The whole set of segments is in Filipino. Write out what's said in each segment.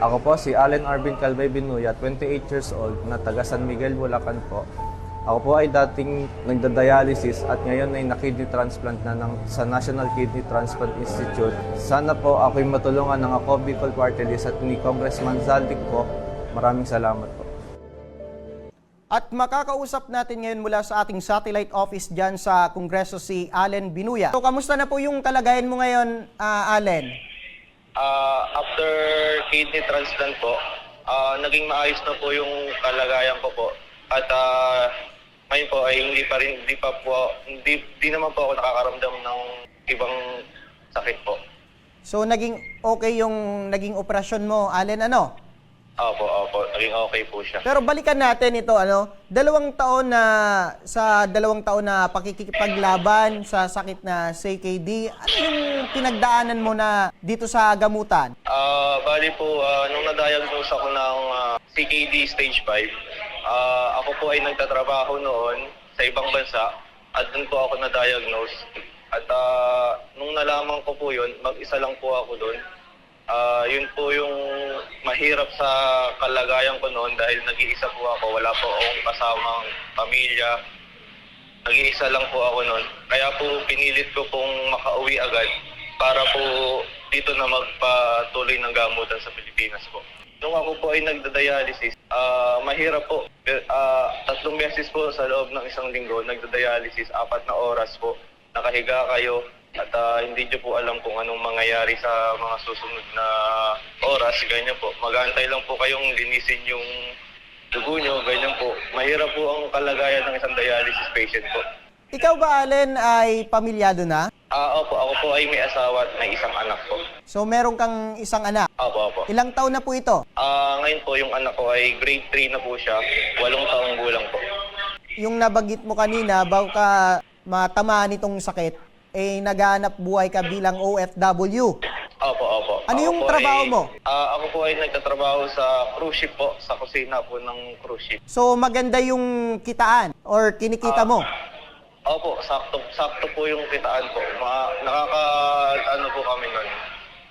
Ako po si Allen Arvin Calvay Binuya, 28 years old, na taga San Miguel, Bulacan po. Ako po ay dating nagda-dialysis at ngayon ay na-kidney transplant na ng, sa National Kidney Transplant Institute. Sana po ako'y matulungan ng ako Bicol Party List at ni Congressman Zaldic po. Maraming salamat po. At makakausap natin ngayon mula sa ating satellite office dyan sa Kongreso si Allen Binuya. So, kamusta na po yung kalagayan mo ngayon, ah, Allen? Ah, after kidney transplant po, ah, naging maayos na po yung kalagayan ko po. At ah, ngayon po ay hindi pa rin hindi pa po hindi, hindi naman po ako nakakaramdam ng ibang sakit po. So, naging okay yung naging operasyon mo, Allen, ano? Opo, opo, naging okay po siya. Pero balikan natin ito, ano? Dalawang taon na, sa dalawang taon na pakikipaglaban sa sakit na CKD, ano yung pinagdaanan mo na dito sa gamutan? Ah, bali po, ah, nung na-diagnose ako ng ah, CKD stage 5, ah, ako po ay nagtatrabaho noon sa ibang bansa at doon po ako na-diagnose. At ah, nung nalaman ko po yun, mag-isa lang po ako doon. Ah, yun po yung mahirap sa kalagayan ko noon dahil nag-iisa po ako, wala po akong kasamang pamilya. Nag-iisa lang po ako noon. Kaya po pinilit ko pong makauwi agad para po dito na magpatuloy ng gamutan sa Pilipinas po. Nung ako po ay nagda-dialysis, ah, mahirap po. Ah, tatlong beses po sa loob ng isang linggo, nagda-dialysis, apat na oras po. Nakahiga kayo at ah, hindi nyo po alam kung anong mangyayari sa mga susunod na oras, ganyan po. Mag-aantay lang po kayong linisin yung dugo nyo, ganyan po. Mahirap po ang kalagayan ng isang dialysis patient po. Ikaw ba, Allen, ay pamilyado na? Ah, opo, ako po ay may asawa at may isang anak po. So, meron kang isang anak. Opo, opo. Ilang taon na po ito? Ah, ngayon po yung anak ko ay grade 3 na po siya. Walong taong gulang po. Yung nabanggit mo kanina, bago ka matamaan itong sakit, eh naghahanap buhay ka bilang OFW. Opo, opo. Ano yung po trabaho ay- mo? Ah, ako po ay nagtatrabaho sa cruise ship po, sa kusina po ng cruise ship. So, maganda yung kitaan or kinikita mo. Opo, sakto, sakto po yung kitaan po. Ma, nakaka, ano po kami nun,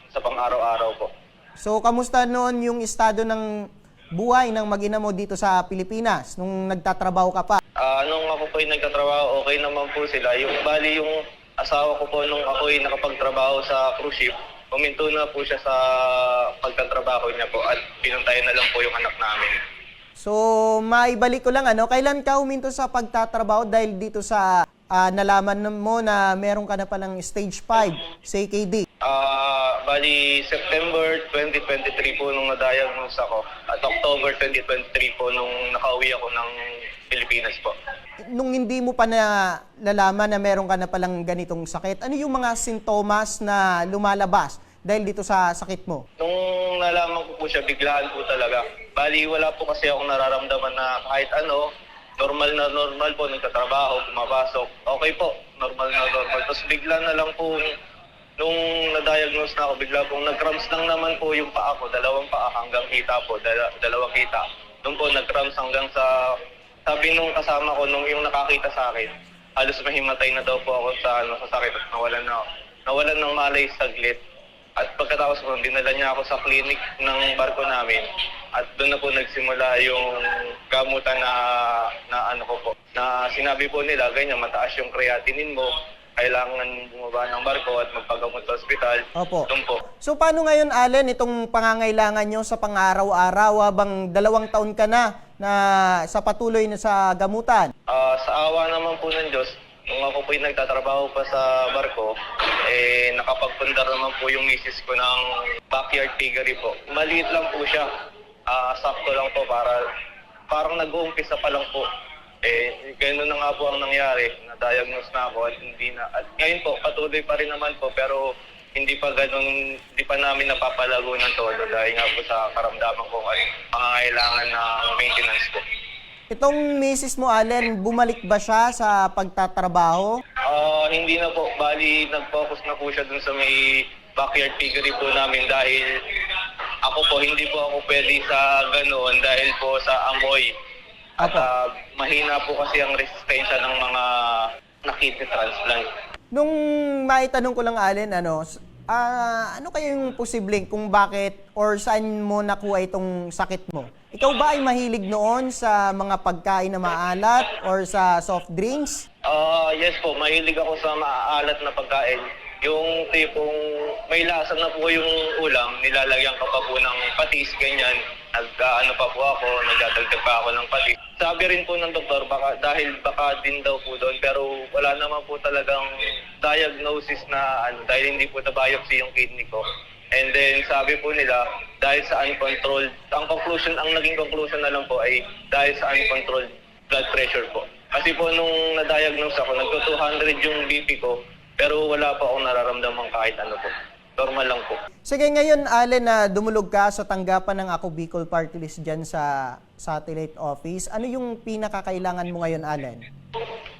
sa pang-araw-araw po. So, kamusta noon yung estado ng buhay ng mag-ina mo dito sa Pilipinas nung nagtatrabaho ka pa? Ah, nung ako po ay nagtatrabaho, okay naman po sila. Yung bali yung asawa ko po nung ako ay nakapagtrabaho sa cruise ship, puminto na po siya sa pagtatrabaho niya po at pinuntayan na lang po yung anak namin. So, maibalik ko lang ano, kailan ka huminto sa pagtatrabaho dahil dito sa ah, nalaman mo na meron ka na palang stage 5, CKD. Ah, bali September 2023 po nung na-diagnose ako at October 2023 po nung nakauwi ako ng Pilipinas po. Nung hindi mo pa na lalaman na meron ka na palang ganitong sakit, ano yung mga sintomas na lumalabas dahil dito sa sakit mo? Nung nalaman ko po siya, biglaan po talaga. Bali, wala po kasi akong nararamdaman na kahit ano, normal na normal po, nagtatrabaho, pumapasok. Okay po, normal na normal. Tapos bigla na lang po, na-diagnose na ako, bigla pong nag-cramps lang naman po yung paa ko, dalawang paa hanggang kita po, dala- dalawang kita. Doon po nag-cramps hanggang sa, sabi nung kasama ko, nung yung nakakita sa akin, halos mahimatay na daw po ako sa, ano, sa sakit at nawalan na, nawalan ng malay saglit. At pagkatapos po, dinala niya ako sa clinic ng barko namin. At doon na po nagsimula yung gamutan na, na ano ko po. Na sinabi po nila, ganyan, mataas yung creatinine mo. Kailangan bumaba ng barko at magpagamot sa ospital. Opo. Doon po. So paano ngayon, Allen, itong pangangailangan nyo sa pang-araw-araw habang dalawang taon ka na na sa patuloy na sa gamutan? Ah, sa awa naman po ng Diyos, nung ako po yung nagtatrabaho pa sa barko, eh, nakapagpundar naman po yung misis ko ng backyard piggery po. Maliit lang po siya. Ah, sakto lang po para parang nag-uumpisa pa lang po. Eh, ganun na nga po ang nangyari. Na-diagnose na ako at hindi na. At ngayon po, patuloy pa rin naman po pero hindi pa ganun, hindi pa namin napapalago ng todo dahil nga po sa karamdaman ko at pangangailangan ng maintenance po. Itong misis mo, Allen, bumalik ba siya sa pagtatrabaho? Ah, hindi na po. Bali, nag-focus na po siya dun sa may backyard piggery po namin dahil ako po, hindi po ako pwede sa ganoon dahil po sa amoy. At Apo. ah, mahina po kasi ang resistensya ng mga na-kidney transplant. Nung maitanong ko lang, Allen, ano, s- Ah, ano kaya yung posibleng kung bakit or saan mo nakuha itong sakit mo? Ikaw ba ay mahilig noon sa mga pagkain na maalat or sa soft drinks? Ah, yes po, mahilig ako sa maaalat na pagkain. Yung tipong may lasa na po yung ulam, nilalagyan ko pa po ng patis, ganyan. Nag, ano pa po ako, nagdadagdag pa ako ng patis. Sabi rin po ng doktor, baka, dahil baka din daw po doon, pero wala naman po talagang diagnosis na ano, dahil hindi po na-biopsy yung kidney ko. And then sabi po nila, dahil sa uncontrolled, ang conclusion, ang naging conclusion na lang po ay dahil sa uncontrolled blood pressure po. Kasi po nung na-diagnose ako, nagto 200 yung BP ko, pero wala pa akong nararamdaman kahit ano po. Normal lang po. Sige, ngayon, Allen, na dumulog ka sa tanggapan ng Ako Bicol Party List dyan sa satellite office. Ano yung pinakakailangan mo ngayon, Allen?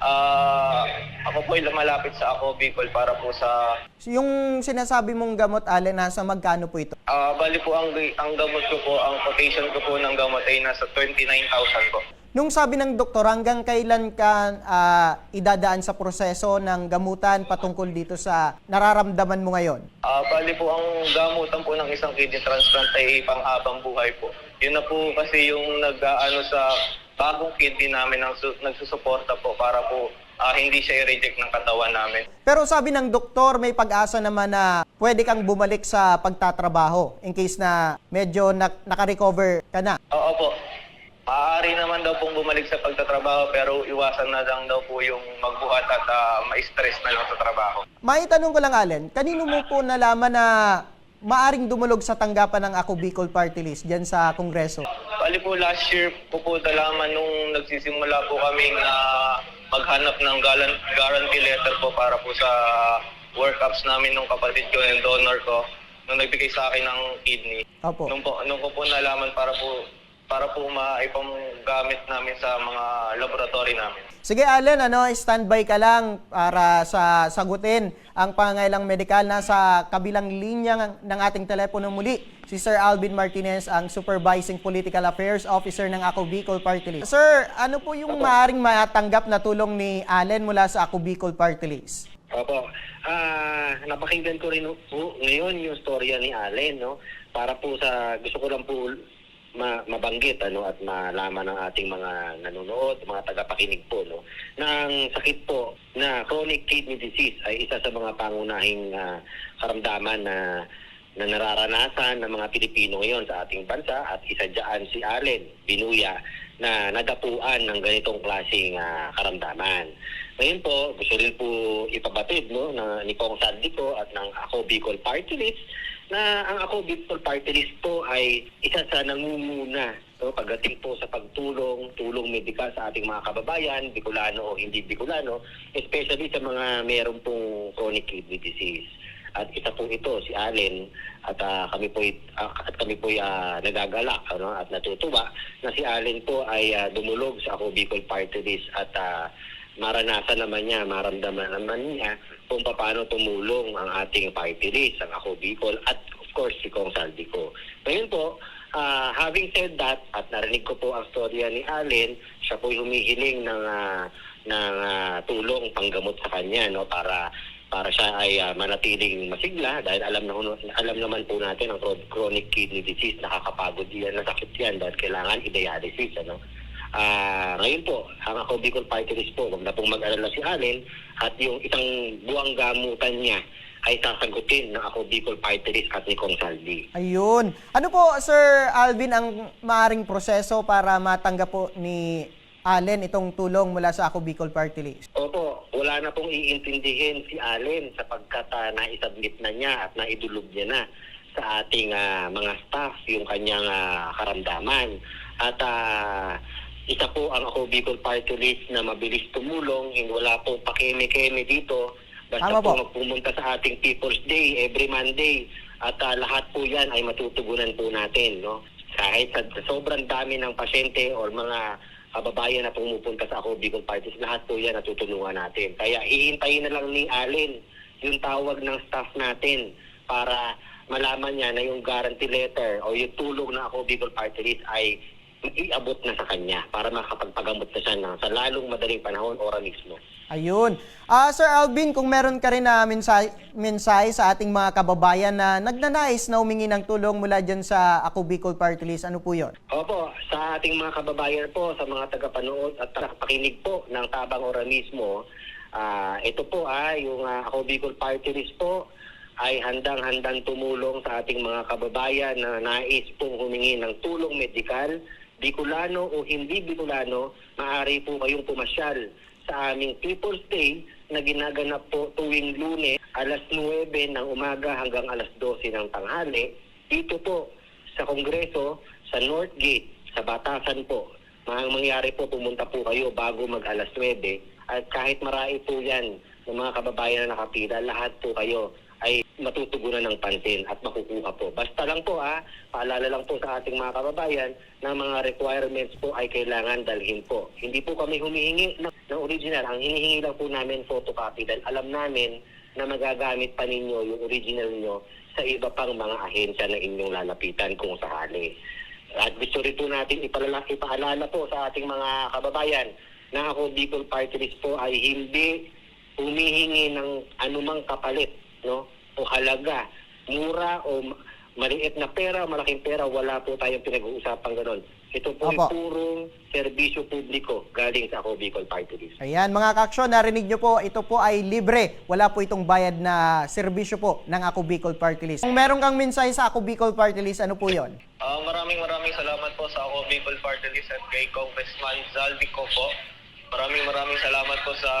Ah, ako po ay lumalapit sa ako Bicol para po sa Yung sinasabi mong gamot, Allen, nasa magkano po ito? ah bali po ang ang gamot ko po, ang quotation ko po ng gamot ay nasa 29,000 po. Nung sabi ng doktor, hanggang kailan ka ah, idadaan sa proseso ng gamutan patungkol dito sa nararamdaman mo ngayon? Ah, bali po ang gamutan po ng isang kidney transplant ay panghabang buhay po. Yun na po kasi yung nag-ano sa bagong kidney namin ang su- nagsusuporta po para po ah, hindi siya i-reject ng katawan namin. Pero sabi ng doktor, may pag-asa naman na pwede kang bumalik sa pagtatrabaho in case na medyo nak- naka-recover ka na. Oo po. Maaari naman daw pong bumalik sa pagtatrabaho pero iwasan na lang daw po yung magbuhat at ah, ma-stress na lang sa trabaho. May tanong ko lang, Allen, kanino mo po nalaman na maaring dumulog sa tanggapan ng Ako Bicol Party List dyan sa Kongreso? Bali po last year po po nalaman nung nagsisimula po kami na maghanap ng galan- guarantee letter po para po sa workups namin nung kapatid ko yung donor ko nung nagbigay sa akin ng kidney. Opo. Nung, po, nung ko po nalaman para po para po maipang gamit namin sa mga laboratory namin. Sige, Allen, ano, standby ka lang para sa sagutin ang pangailang medikal na sa kabilang linya ng- ng ating telepono muli. Si Sir Alvin Martinez, ang Supervising Political Affairs Officer ng Ako Bicol Party List. Sir, ano po yung maaring matanggap na tulong ni Allen mula sa Ako Bicol Party List? Opo. Ah, napakinggan ko rin po ngayon yung storya ni Allen, no? Para po sa gusto ko lang po ma- mabanggit ano at malaman ng ating mga nanonood, mga tagapakinig po, no? Na ang sakit po na chronic kidney disease ay isa sa mga pangunahing ah, karamdaman na na nararanasan ng mga Pilipino ngayon sa ating bansa at isa dyan si Allen Binuya na nadapuan ng ganitong klaseng ah, karamdaman. Ngayon po, gusto rin po ipabatid no, na ni Kong Saldico at ng Ako Bicol Party List na ang Ako Bicol Party List po ay isa sa nangunguna no, pagdating po sa pagtulong, tulong medikal sa ating mga kababayan, Bicolano o hindi Bicolano, especially sa mga meron pong chronic kidney disease. At isa po ito si Allen at ah, kami po at kami po nagagalak ano at natutuwa na si Allen po ay ah, dumulog sa Ako Bicol Party List at ah, maranasan naman niya, maramdaman naman niya kung paano tumulong ang ating party list, ang Ako Bicol at of course si Kong Saldico. Ngayon po, ah, having said that at narinig ko po ang storya ni Allen, siya po humihiling ng ah, ng ah, tulong panggamot sa kanya no para para siya ay ah, manatiling masigla dahil alam na alam naman po natin ang chron- chronic kidney disease nakakapagod yan nasakit yan dahil kailangan i-dialysis ano Ah, ngayon po, ang ako Bicol Party List po, huwag na pong mag-alala si Allen at yung isang buwang gamutan niya ay sasagutin ng ako Bicol Party List at ni Kong Saldi. Ayun. Ano po, Sir Alvin, ang maaring proseso para matanggap po ni Allen itong tulong mula sa Ako Bicol Party List? Opo, wala na pong iintindihin si Allen sapagkat uh, naisubmit na niya at naidulog niya na sa ating ah, mga staff yung kanyang ah, karamdaman. At ah, isa po ang ako Bicol Party List na mabilis tumulong, hindi wala pong pakeme-keme dito. Basta Tama po. po magpumunta sa ating People's Day every Monday at ah, lahat po yan ay matutugunan po natin. No? Kahit sa sa sobrang dami ng pasyente or mga kababayan na pumupunta sa ako Bicol Parties, lahat po yan natutulungan natin. Kaya hihintayin na lang ni Allen yung tawag ng staff natin para malaman niya na yung guarantee letter o yung tulong na ako Bicol Party List ay iabot na sa kanya para makapagpagamot na siya ng, sa lalong madaling panahon ora mismo. Ayun. Ah, Sir Alvin, kung meron ka rin na mensahe, mensahe sa ating mga kababayan na nagnanais na humingi ng tulong mula dyan sa Ako Bicol Party List, ano po yon? Opo, sa ating mga kababayan po, sa mga tagapanood at tagapakinig po ng Tabang Ora mismo, ah, ito po ah, yung ah, Ako Bicol Party List po ay handang-handang tumulong sa ating mga kababayan na nais pong humingi ng tulong medikal, Bicolano o hindi Bicolano, maaari po kayong pumasyal sa aming People's Day na ginaganap po tuwing lunes alas 9 ng umaga hanggang alas 12 ng tanghali. Dito po sa Kongreso, sa North Gate, sa Batasan po. Mga mangyari po, pumunta po kayo bago mag alas 9. At kahit marami po yan ng mga kababayan na nakapila, lahat po kayo ay matutugunan ng pansin at makukuha po. Basta lang po ah, paalala lang po sa ating mga kababayan na mga requirements po ay kailangan dalhin po. Hindi po kami humihingi ng, original. Ang hinihingi lang po namin photocopy dahil alam namin na magagamit pa ninyo yung original nyo sa iba pang mga ahensya na inyong lalapitan kung sakali. At gusto rin po natin ipalala, ipaalala po sa ating mga kababayan na ako Bicol Party po ay hindi humihingi ng anumang kapalit no o halaga mura o ma- maliit na pera malaking pera wala po tayong pinag-uusapang ganon ito po ay Opo. purong serbisyo publiko galing sa ako Bicol Party List Ayan, mga kaksyon, narinig nyo po, ito po ay libre. Wala po itong bayad na serbisyo po ng Ako Bicol Party List. Kung meron kang mensahe sa Ako Bicol Party List, ano po yon? Ah, maraming maraming salamat po sa ako Bicol Party List at kay Congressman Zaldico po. Maraming maraming salamat po sa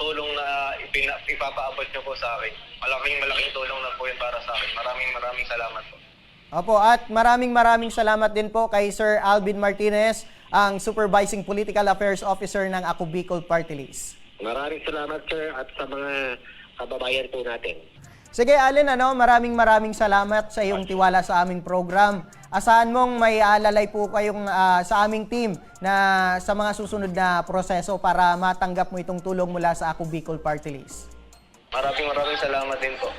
tulong na ipina, ipapaabot niyo po sa akin. Malaking malaking tulong na po yun para sa akin. Maraming maraming salamat po. Opo, at maraming maraming salamat din po kay Sir Alvin Martinez, ang Supervising Political Affairs Officer ng Ako Bicol Party List. maraming salamat sir at sa mga kababayan po natin Sige, Allen, ano, maraming maraming salamat sa iyong tiwala sa aming program. Asahan mong may alalay po kayong ah, sa aming team na sa mga susunod na proseso para matanggap mo itong tulong mula sa Ako Bicol Party List. Maraming maraming salamat din po.